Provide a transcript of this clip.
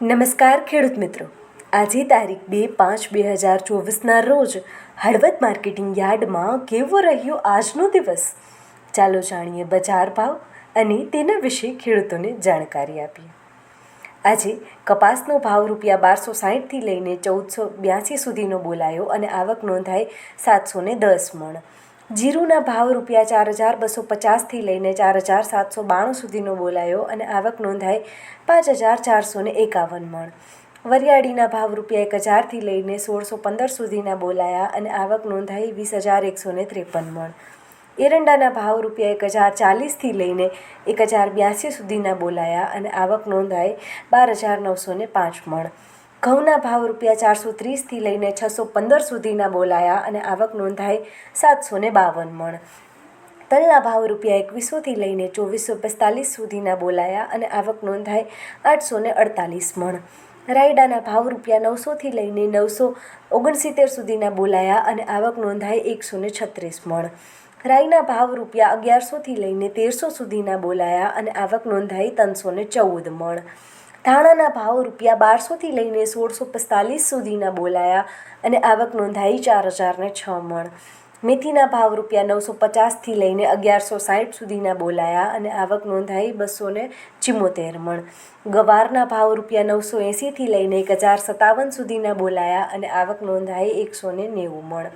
નમસ્કાર ખેડૂત મિત્રો. આજે તારીખ બે પાંચ બે હજાર ચોવીસના રોજ હળવદ માર્કેટિંગ યાર્ડમાં કેવો રહ્યો આજનો દિવસ? ચાલો જાણીએ બજાર ભાવ અને તેના વિશે ખેડૂતોને જાણકારી આપીએ. આજે કપાસનો ભાવ રૂપિયા બારસો સાહીઠથી લઈને ચૌદસો બ્યાસી સુધીનો બોલાયો અને આવક નોંધાઈ સાતસો ને દસ મણ. જીરુના ભાવ રૂપિયા ચાર હજાર બસો પચાસથી લઈને ચાર હજાર સાતસો બાણું સુધીનો બોલાયો અને આવક નોંધાઈ પાંચ હજાર ચારસો ને એકાવન મણ. વરિયાળીના ભાવ રૂપિયા એક હજારથી લઈને સોળસો પંદર સુધીના બોલાયા અને આવક નોંધાઈ વીસ હજાર એકસો ને ત્રેપન મણ. એરંડાના ભાવ રૂપિયા એક હજાર ચાલીસથી લઈને એક હજાર બ્યાસી સુધીના બોલાયા અને આવક નોંધાઈ બાર હજાર નવસો ને પાંચ મણ. ઘઉંના ભાવ રૂપિયા ચારસો ત્રીસથી લઈને છસો પંદર સુધીના બોલાયા અને આવક નોંધાઈ સાતસો ને બાવન મણ. તલના ભાવ રૂપિયા એકવીસોથી લઈને ચોવીસો પિસ્તાલીસ સુધીના બોલાયા અને આવક નોંધાઈ આઠસો ને અડતાલીસ મણ. રાયડાના ભાવ રૂપિયા નવસોથી લઈને નવસો ઓગણસિત્તેર સુધીના બોલાયા અને આવક નોંધાઈ એકસો ને છત્રીસ મણ. રાઈના ભાવ રૂપિયા અગિયારસોથી લઈને તેરસો સુધીના બોલાયા અને આવક નોંધાઈ ત્રણસો ને ચૌદ મણ. ધાણાના ભાવ રૂપિયા બારસોથી લઈને સોળસો પિસ્તાલીસ સુધીના બોલાયા અને આવક નોંધાઈ ચાર હજારને છ મણ. મેથીના ભાવ રૂપિયા નવસો પચાસથી લઈને અગિયારસો સાઠ સુધીના બોલાયા અને આવક નોંધાઈ બસો ને ચિમ્મોતેર મણ. ગવારના ભાવ રૂપિયા નવસો એંસીથી લઈને એક હજાર સત્તાવન સુધીના બોલાયા અને આવક નોંધાઈ એકસો ને નેવું મણ.